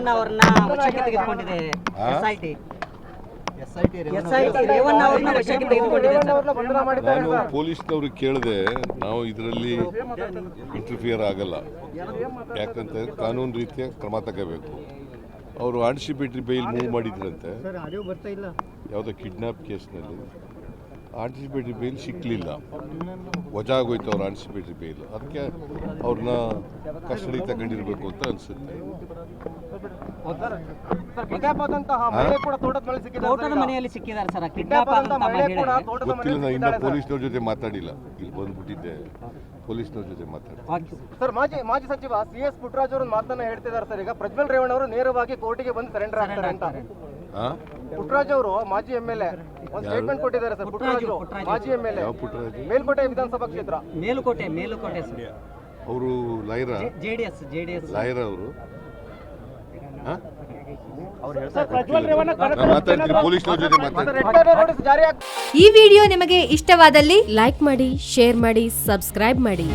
ರೇವಣ್ಣ ಅವ್ರನ್ನ ವಶಕ್ಕೆ ತೆಗೆದುಕೊಂಡಿದೆ? S I T S I T Revanna ಅವ್ರನ್ನ ವಶಕ್ಕೆ ತೆಗೆದುಕೊಂಡಿದೆ ಸರ್. ನಾನು ಪೊಲೀಸ್ನವ್ರಿಗೆ ಕೇಳಿದೆ ನಾವು ಇದರಲ್ಲಿ ಇಂಟರ್ಫಿಯರ್ ಆಗಲ್ಲ. ಯಾಕಂತ ಕಾನೂನು ರೀತಿಯ ಕ್ರಮ ತಗೋಬೇಕು. ಅವರು ಆಂಟಿಸಿಪೇಟರಿ ಬೈಲ್ ಮೂವ್ ಮಾಡಿದ್ರಂತೆ. ಯಾವುದೋ ಕಿಡ್ನಾಪ್ ಕೇಸ್ನಲ್ಲಿ ಆಂಟಿಸಿಪೇಟರಿ ಬೇಲ್ ಸಿಕ್ಕಲಿಲ್ಲ ವಜಾ ಆಗೋಯ್ತು ಅವ್ರ ಆಂಟಿಸಿಪೇಟರಿ ಬೇಲ್. ಅದಕ್ಕೆ ಅವ್ರನ್ನ ಕಸ್ಟಡಿ ತಗೊಂಡಿರ್ಬೇಕು ಅಂತ ಅನ್ಸುತ್ತೆ. ಗೊತ್ತಿಲ್ಲ ನಾನು ಇನ್ನೂ ಪೊಲೀಸ್ನವ್ರ ಜೊತೆ ಮಾತಾಡಿಲ್ಲ. ಇಲ್ಲಿ ಬಂದ್ಬಿಟ್ಟಿದ್ದೆ. ಪೊಲೀಸ್ನವ್ರ ಜೊತೆ ಮಾತಾಡಿ ಸರ್. ಮಾಜಿ ಮಾಜಿ ಸಚಿವ ಸಿ ಎಸ್ ಪುಟ್ಟರಾಜ್ ಅವರು ಮಾತನ್ನ ಹೇಳ್ತಿದ್ದಾರೆ ಸರ್. ಈಗ ಪ್ರಜ್ವಲ್ ರೇವಣ್ಣ ಅವರು ನೇರವಾಗಿ ಕೋರ್ಟಿಗೆ ಬಂದು ಸರೆಂಡರ್ ಆಗ್ತಾರೆ ಅಂತ. ಹಾ? ಪುಟ್ಟರಾಜ್ ಅವರು ಮಾಜಿ ಎಂ ಎಲ್ ಎ. ಒಂದು ಸ್ಟೇಟ್ಮೆಂಟ್ ಕೊಟ್ಟಿದ್ದಾರೆ ಸರ್ ಪುಟ್ಟರಾಜ್ ಮಾಜಿ ಎಂ ಎಲ್ ಎ. ಮೇಲ್ಕೋಟೆ ವಿಧಾನಸಭಾ ಕ್ಷೇತ್ರ. ಮೇಲುಕೋಟೆ ಮೇಲುಕೋಟೆ ಸರ್. ಅವರು ಲೈರ J D S J D S. ಲಾಯರ ಅವರು? ಈ ವಿಡಿಯೋ ನಿಮಗೆ ಇಷ್ಟವಾದಲ್ಲಿ ಲೈಕ್ ಮಾಡಿ ಶೇರ್ ಮಾಡಿ ಸಬ್ಸ್ಕ್ರೈಬ್ ಮಾಡಿ.